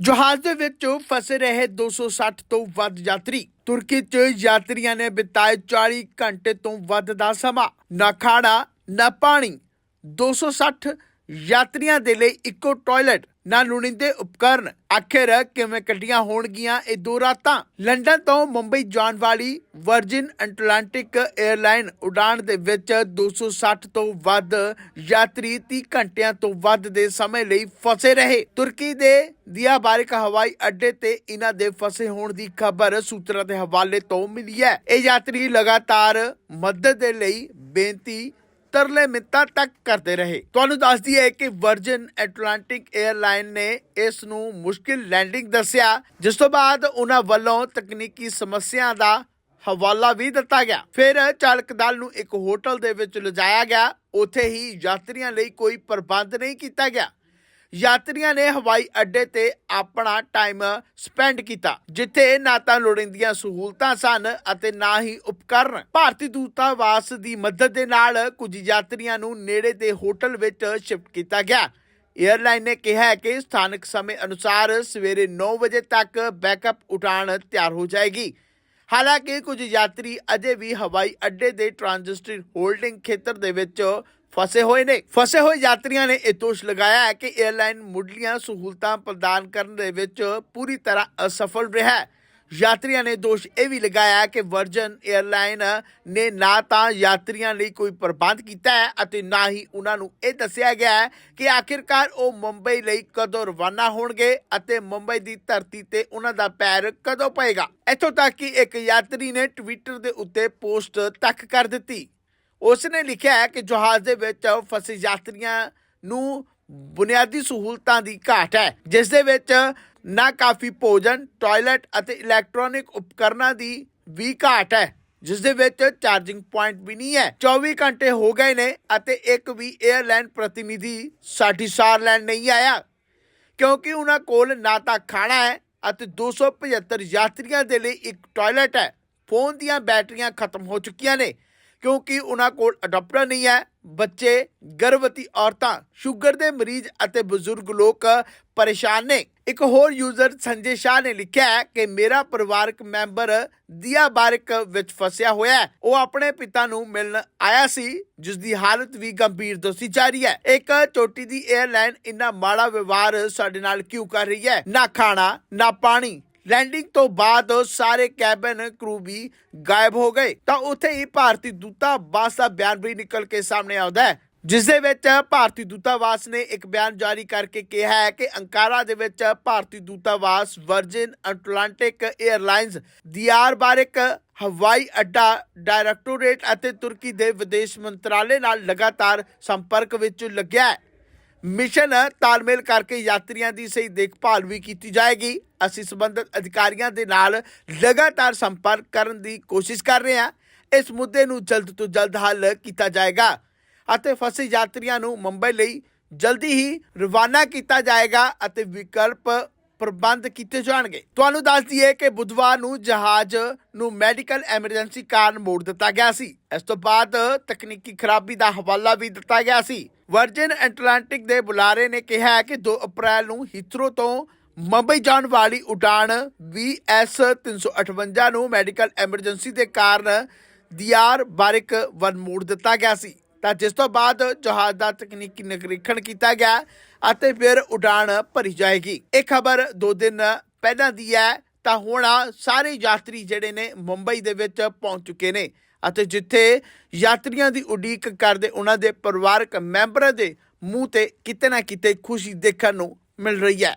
ਜਹਾਜ਼ ਦੇ ਵਿੱਚ ਫਸੇ ਰਹੇ 260 ਤੋਂ ਵੱਧ ਯਾਤਰੀ। ਤੁਰਕੀ 'ਚ ਯਾਤਰੀਆਂ ਨੇ ਬਿਤਾਏ 40 ਘੰਟੇ ਤੋਂ ਵੱਧ ਦਾ ਸਮਾਂ। ਨਾ ਖਾਣਾ, ਨਾ ਪਾਣੀ। 260 ਯਾਤਰੀਆਂ ਦੇ ਲਈ ਇੱਕੋ ਟਾਇਲਟ ਨਾ ਲੋੜੀਂਦੇ ਉਪਕਰਨ। ਆਖਿਰ ਕਿਵੇਂ ਕੱਢੀਆਂ ਹੋਣਗੀਆਂ ਇਹ ਦੋ ਰਾਤਾਂ? ਲੰਡਨ ਤੋਂ ਮੁੰਬਈ ਜਾਣ ਵਾਲੀ ਵਰਜਿਨ ਐਟਲਾਂਟਿਕ 에ਅਰਲਾਈਨ ਉਡਾਣ ਦੇ ਵਿੱਚ 260 ਤੋਂ ਵੱਧ ਯਾਤਰੀ 30 ਘੰਟਿਆਂ ਤੋਂ ਵੱਧ ਦੇ ਸਮੇਂ ਲਈ ਫਸੇ ਰਹੇ। ਤੁਰਕੀ ਦੇ ਦਿਆਬਾਰਿਕ ਹਵਾਈ ਅੱਡੇ ਤੇ ਇਹਨਾਂ ਦੇ ਫਸੇ ਹੋਣ ਦੀ ਖਬਰ ਸੂਤਰਾਂ ਦੇ ਹਵਾਲੇ ਤੋਂ ਮਿਲੀ ਹੈ। ਇਹ ਯਾਤਰੀ ਲਗਾਤਾਰ ਮਦਦ ਦੇ ਲਈ ਬੇਨਤੀ ਤਰਲੇ ਮਿੰਤਾਂ ਤੱਕ ਕਰਦੇ ਰਹੇ। ਤੁਹਾਨੂੰ ਦੱਸਦੀ ਹੈ ਕਿ ਵਰਜਨ ਐਟਲਾਂਟਿਕ 에ਅਰਲਾਈਨ ਨੇ ਇਸ ਨੂੰ ਮੁਸ਼ਕਿਲ ਲੈਂਡਿੰਗ ਦੱਸਿਆ, ਜਿਸ ਤੋਂ ਬਾਅਦ ਉਹਨਾਂ ਵੱਲੋਂ ਤਕਨੀਕੀ ਸਮੱਸਿਆ ਦਾ ਹਵਾਲਾ ਵੀ ਦਿੱਤਾ ਗਿਆ। ਫਿਰ ਚਾਲਕ ਦਲ ਨੂੰ ਇੱਕ ਹੋਟਲ ਦੇ ਵਿੱਚ ਲਿਜਾਇਆ ਗਿਆ। ਉੱਥੇ ਹੀ ਯਾਤਰੀਆਂ ਲਈ ਕੋਈ ਪ੍ਰਬੰਧ ਨਹੀਂ ਕੀਤਾ ਗਿਆ। ਯਾਤਰੀਆਂ ਨੇ ਹਵਾਈ ਅੱਡੇ ਤੇ ਆਪਣਾ ਟਾਈਮ ਸਪੈਂਡ ਕੀਤਾ, ਜਿੱਥੇ ਨਾ ਤਾਂ ਲੋੜੀਂਦੀਆਂ ਸਹੂਲਤਾਂ ਸਨ ਅਤੇ ਨਾ ਹੀ ਉਪਕਰਨ। ਭਾਰਤੀ ਦੂਤਾਵਾਸ ਦੀ ਮਦਦ ਦੇ ਨਾਲ ਕੁਝ ਯਾਤਰੀਆਂ ਨੂੰ ਨੇੜੇ ਦੇ ਹੋਟਲ ਵਿੱਚ ਸ਼ਿਫਟ ਕੀਤਾ ਗਿਆ। ਏਅਰਲਾਈਨ ਨੇ ਕਿਹਾ ਕਿ ਸਥਾਨਕ ਸਮੇਂ ਅਨੁਸਾਰ ਸਵੇਰੇ 9 ਵਜੇ ਤੱਕ ਬੈਕਅਪ ਉਡਾਣ ਤਿਆਰ ਹੋ ਜਾਏਗੀ। ਹਾਲਾਂਕਿ ਕੁਝ ਯਾਤਰੀ ਅਜੇ ਵੀ ਹਵਾਈ ਅੱਡੇ ਦੇ ਟ੍ਰਾਂਜ਼ਿਸਟਰ ਹੋਲਡਿੰਗ ਖੇਤਰ ਦੇ ਵਿੱਚ ਫਸੇ ਹੋਏ ਨੇ। ਫਸੇ ਹੋਏ ਯਾਤਰੀਆਂ ਨੇ ਇਹ ਦੋਸ਼ ਲਗਾਇਆ ਹੈ ਕਿ 에ਅਰਲਾਈਨ ਮੁੱਢਲੀਆਂ ਸਹੂਲਤਾਂ ਪ੍ਰਦਾਨ ਕਰਨ ਦੇ ਵਿੱਚ ਪੂਰੀ ਤਰ੍ਹਾਂ ਅਸਫਲ ਰਿਹਾ ਹੈ। ਯਾਤਰੀਆਂ ਨੇ ਦੋਸ਼ ਇਹ ਵੀ ਲਗਾਇਆ ਕਿ ਵਰਜਨ 에ਅਰਲਾਈਨ ਨੇ ਨਾ ਤਾਂ ਯਾਤਰੀਆਂ ਲਈ ਕੋਈ ਪ੍ਰਬੰਧ ਕੀਤਾ ਹੈ ਅਤੇ ਨਾ ਹੀ ਉਹਨਾਂ ਨੂੰ ਇਹ ਦੱਸਿਆ ਗਿਆ ਹੈ ਕਿ ਆਖਿਰਕਾਰ ਉਹ ਮੁੰਬਈ ਲਈ ਕਦੋਂ ਰਵਾਨਾ ਹੋਣਗੇ ਅਤੇ ਮੁੰਬਈ ਦੀ ਧਰਤੀ ਤੇ ਉਹਨਾਂ ਦਾ ਪੈਰ ਕਦੋਂ ਪਏਗਾ। ਇੱਥੋਂ ਤੱਕ ਕਿ ਇੱਕ ਯਾਤਰੀ ਨੇ ਟਵਿੱਟਰ ਦੇ ਉੱਤੇ ਪੋਸਟ ਤੱਕ ਕਰ ਦਿੱਤੀ। ਉਸ ਨੇ ਲਿਖਿਆ ਹੈ ਕਿ ਜਹਾਜ਼ ਦੇ ਵਿੱਚ ਫਸੇ ਯਾਤਰੀਆਂ ਨੂੰ ਬੁਨਿਆਦੀ ਸਹੂਲਤਾਂ ਦੀ ਘਾਟ ਹੈ, ਜਿਸ ਦੇ ਵਿੱਚ ਨਾ ਕਾਫੀ ਭੋਜਨ, ਟਾਇਲਟ ਅਤੇ ਇਲੈਕਟ੍ਰੋਨਿਕ ਉਪਕਰਨਾਂ ਦੀ ਵੀ ਘਾਟ ਹੈ, ਜਿਸ ਦੇ ਵਿੱਚ ਚਾਰਜਿੰਗ ਪੁਆਇੰਟ ਵੀ ਨਹੀਂ ਹੈ। 24 ਘੰਟੇ ਹੋ ਗਏ ਨੇ ਅਤੇ ਇੱਕ ਵੀ 에ਅਰਲਾਈਨ ਪ੍ਰਤੀਨਿਧੀ ਸਾਡੀ ਸਾਰ ਲੈਣ ਨਹੀਂ ਆਇਆ, ਕਿਉਂਕਿ ਉਹਨਾਂ ਕੋਲ ਨਾ ਤਾਂ ਖਾਣਾ ਹੈ ਅਤੇ 275 ਯਾਤਰੀਆਂ ਦੇ ਲਈ ਇੱਕ ਟਾਇਲਟ ਹੈ। ਫੋਨ ਦੀਆਂ ਬੈਟਰੀਆਂ ਖਤਮ ਹੋ ਚੁੱਕੀਆਂ ਨੇ ਕਿਉਂਕਿ ਉਹਨਾਂ ਕੋਲ ਅਡਾਪਟਰ ਨਹੀਂ ਹੈ, ਬੱਚੇ, ਗਰਭਵਤੀ ਔਰਤਾਂ, ਸ਼ੂਗਰ ਦੇ ਮਰੀਜ਼ ਅਤੇ ਬਜ਼ੁਰਗ ਲੋਕ ਪਰੇਸ਼ਾਨ ਨੇ। ਇੱਕ ਹੋਰ ਯੂਜ਼ਰ ਸੰਜੇ ਸ਼ਾਹ ਨੇ ਲਿਖਿਆ ਹੈ ਕਿ ਮੇਰਾ ਪਰਿਵਾਰਕ ਮੈਂਬਰ ਦਿਆ ਬਾਰਕ ਵਿੱਚ ਫਸਿਆ ਹੋਇਆ ਹੈ। ਉਹ ਆਪਣੇ ਪਿਤਾ ਨੂੰ ਮਿਲਣ ਆਇਆ ਸੀ ਜਿਸ ਦੀ ਹਾਲਤ ਵੀ ਗੰਭੀਰ ਦੱਸੀ ਜਾ ਰਹੀ ਹੈ। ਇੱਕ ਚੋਟੀ ਦੀ 에ਅਰਲਾਈਨ ਇੰਨਾ ਮਾੜਾ ਵਿਵਹਾਰ ਸਾਡੇ ਨਾਲ ਕਿਉਂ ਕਰ ਰਹੀ ਹੈ? ਨਾ ਖਾਣਾ, ਨਾ ਪਾਣੀ ਲੈਂਡਿੰਗ ਤੋਂ ਬਾਅਦ ਸਾਰੇ ਕੈਬਨ ਕਰੂ ਵੀ ਗਾਇਬ ਹੋ ਗਏ। ਤਾਂ ਉੱਥੇ ਹੀ ਭਾਰਤੀ ਦੂਤਾਵਾਸ ਦਾ ਬਿਆਨ ਵੀ ਨਿਕਲ ਕੇ ਸਾਹਮਣੇ ਆਉਂਦਾ ਹੈ, ਜਿਸ ਦੇ ਵਿੱਚ ਭਾਰਤੀ ਦੂਤਾਵਾਸ ਨੇ ਇੱਕ ਬਿਆਨ ਜਾਰੀ ਕਰਕੇ ਕਿਹਾ ਹੈ ਕਿ ਅੰਕਾਰਾ ਦੇ ਵਿੱਚ ਭਾਰਤੀ ਦੂਤਾਵਾਸ Virgin Atlantic airlines Diyarbakir ਹਵਾਈ ਅੱਡਾ ਡਾਇਰੈਕਟੋਰੇਟ ਅਤੇ ਤੁਰਕੀ ਦੇ ਵਿਦੇਸ਼ ਮੰਤਰਾਲੇ ਨਾਲ ਲਗਾਤਾਰ ਸੰਪਰਕ ਵਿੱਚ ਲੱਗਿਆ ਹੈ। ਮਿਸ਼ਨ ਤਾਲਮੇਲ ਕਰਕੇ ਯਾਤਰੀਆਂ ਦੀ ਸਹੀ ਦੇਖਭਾਲ ਵੀ ਕੀਤੀ ਜਾਏਗੀ। ਅਸੀਂ ਸੰਬੰਧਿਤ ਅਧਿਕਾਰੀਆਂ ਦੇ ਨਾਲ ਲਗਾਤਾਰ ਸੰਪਰਕ ਕਰਨ ਦੀ ਕੋਸ਼ਿਸ਼ ਕਰ ਰਹੇ ਹਾਂ। ਇਸ ਮੁੱਦੇ ਨੂੰ ਜਲਦ ਤੋਂ ਜਲਦ ਹੱਲ ਕੀਤਾ ਜਾਏਗਾ ਅਤੇ ਫਸੇ ਯਾਤਰੀਆਂ ਨੂੰ ਮੁੰਬਈ ਲਈ ਜਲਦੀ ਹੀ ਰਵਾਨਾ ਕੀਤਾ ਜਾਏਗਾ ਅਤੇ ਵਿਕਲਪ ਪ੍ਰਬੰਧ ਕੀਤੇ ਜਾਣਗੇ। ਤੁਹਾਨੂੰ ਦੱਸ ਦਈਏ ਕਿ ਬੁੱਧਵਾਰ ਨੂੰ ਜਹਾਜ਼ ਨੂੰ ਮੈਡੀਕਲ ਐਮਰਜੈਂਸੀ ਕਾਰਨ ਮੋੜ ਦਿੱਤਾ ਗਿਆ ਸੀ। ਇਸ ਤੋਂ ਬਾਅਦ ਤਕਨੀਕੀ ਖਰਾਬੀ ਦਾ ਹਵਾਲਾ ਵੀ ਦਿੱਤਾ ਗਿਆ ਸੀ। ਵਰਜਨ ਐਟਲਾਂਟਿਕ ਦੇ ਬੁਲਾਰੇ ਨੇ ਕਿਹਾ ਕਿ 2 ਅਪ੍ਰੈਲ ਨੂੰ ਹੀਥਰੋ ਤੋਂ ਮੁੰਬਈ ਜਾਣ ਵਾਲੀ ਉਡਾਣ VS 358 ਨੂੰ ਮੈਡੀਕਲ ਐਮਰਜੈਂਸੀ ਦੇ ਕਾਰਨ ਦਿਆਰ ਬਾਰਿਕ ਵਨ ਮੋੜ ਦਿੱਤਾ ਗਿਆ ਸੀ। ਤਾਂ ਜਿਸ ਤੋਂ ਬਾਅਦ ਜਹਾਜ਼ ਦਾ ਤਕਨੀਕੀ ਨਿਰੀਖਣ ਕੀਤਾ ਗਿਆ ਅਤੇ ਫਿਰ ਉਡਾਣ ਭਰੀ ਜਾਏਗੀ। ਇਹ ਖਬਰ 2 ਦਿਨ ਪਹਿਲਾਂ ਦੀ ਹੈ, ਤਾਂ ਹੁਣ ਸਾਰੇ ਯਾਤਰੀ ਜਿਹੜੇ ਨੇ ਮੁੰਬਈ ਦੇ ਵਿੱਚ ਪਹੁੰਚ ਚੁੱਕੇ ਨੇ ਅਤੇ ਜਿੱਥੇ ਯਾਤਰੀਆਂ ਦੀ ਉਡੀਕ ਕਰਦੇ ਉਹਨਾਂ ਦੇ ਪਰਿਵਾਰਕ ਮੈਂਬਰਾਂ ਦੇ ਮੂੰਹ ਤੇ ਕਿਤੇ ਨਾ ਕਿਤੇ ਖੁਸ਼ੀ ਦੇਖਣ ਨੂੰ ਮਿਲ ਰਹੀ ਹੈ।